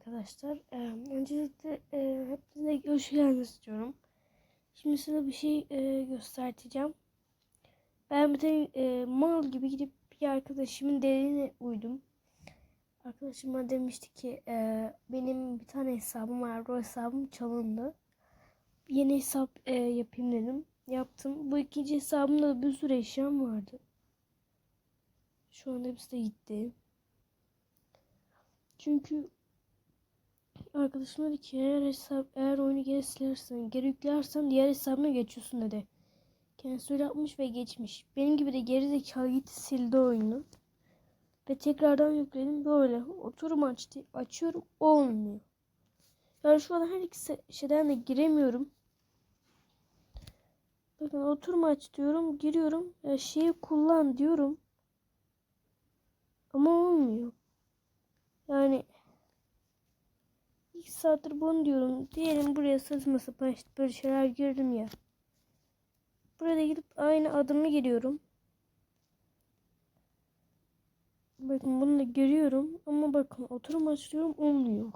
arkadaşlar. Ee, öncelikle e, hepinize hoş geldiniz istiyorum. Şimdi size bir şey e, göstereceğim. Ben bir tane e, mal gibi gidip bir arkadaşımın dediğine uydum. Arkadaşım bana demişti ki e, benim bir tane hesabım var. O hesabım çalındı. Yeni hesap e, yapayım dedim. Yaptım. Bu ikinci hesabımda da bir sürü eşyam vardı. Şu anda hepsi de gitti. Çünkü arkadaşım dedi ki eğer hesap eğer oyunu geri silersen geri yüklersen diğer hesabına geçiyorsun dedi. Kendisi öyle yapmış ve geçmiş. Benim gibi de geri zekalı gitti sildi oyunu. Ve tekrardan yükledim böyle. Oturum açtı. Açıyorum olmuyor. Yani şu an her iki şeyden de giremiyorum. Bakın oturum aç diyorum. Giriyorum. Ya şeyi kullan diyorum. Ama olmuyor. Yani iki saattir bunu diyorum. Diyelim buraya saçma sapan böyle şeyler girdim ya. Burada gidip aynı adımı giriyorum. Bakın bunu da görüyorum ama bakın oturum açıyorum olmuyor.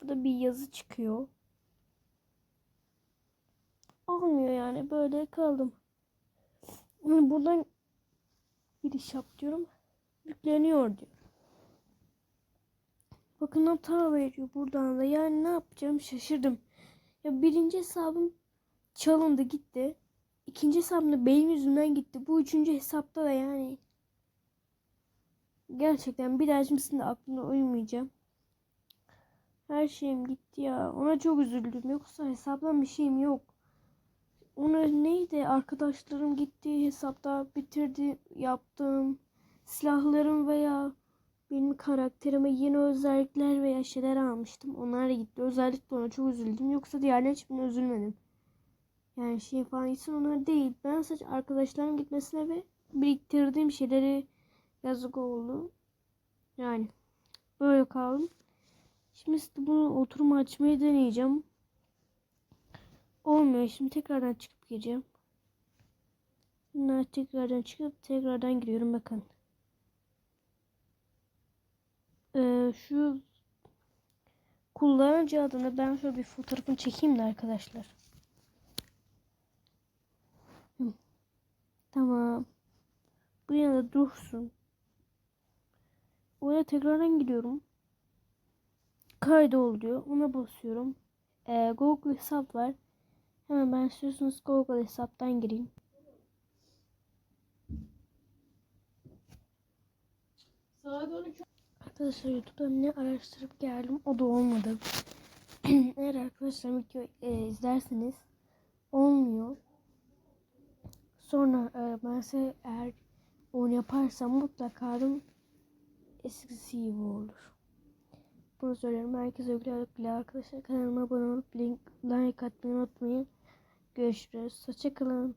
Burada bir yazı çıkıyor. Olmuyor yani böyle kaldım. Buradan giriş yap diyorum. Yükleniyor diyor. Bakın hata veriyor buradan da. Yani ne yapacağım şaşırdım. Ya birinci hesabım çalındı gitti. İkinci hesabım da benim yüzümden gitti. Bu üçüncü hesapta da yani. Gerçekten bir daha şimdi aklımda uymayacağım. Her şeyim gitti ya. Ona çok üzüldüm. Yoksa hesaptan bir şeyim yok. Ona neydi? Arkadaşlarım gitti hesapta bitirdi yaptım. Silahlarım veya benim karakterime yeni özellikler veya şeyler almıştım. Onlar da gitti. Özellikle ona çok üzüldüm. Yoksa diğerlerine hiçbirine üzülmedim. Yani şey falan gitsin onlar değil. Ben sadece arkadaşlarım gitmesine ve biriktirdiğim şeyleri yazık oldu. Yani böyle kaldım. Şimdi bunu oturma açmayı deneyeceğim. Olmuyor. Şimdi tekrardan çıkıp gireceğim. Bunlar tekrardan çıkıp tekrardan giriyorum bakın. Ee, şu kullanıcı adını ben şöyle bir fotoğrafını çekeyim de arkadaşlar. Hı. Tamam. Bu yana dursun. Oraya tekrardan gidiyorum. Kaydol diyor. Ona basıyorum. Ee, Google hesap var. Hemen ben istiyorsanız Google hesaptan gireyim. Arkadaşlar YouTube'da ne araştırıp geldim o da olmadı. Eğer arkadaşlar video e, izlerseniz olmuyor. Sonra e, ben size eğer onu yaparsam mutlaka eskisi gibi olur. Bunu söylüyorum. Herkese güle arkadaşlar. Kanalıma abone olup link, like atmayı unutmayın. Görüşürüz. Hoşçakalın.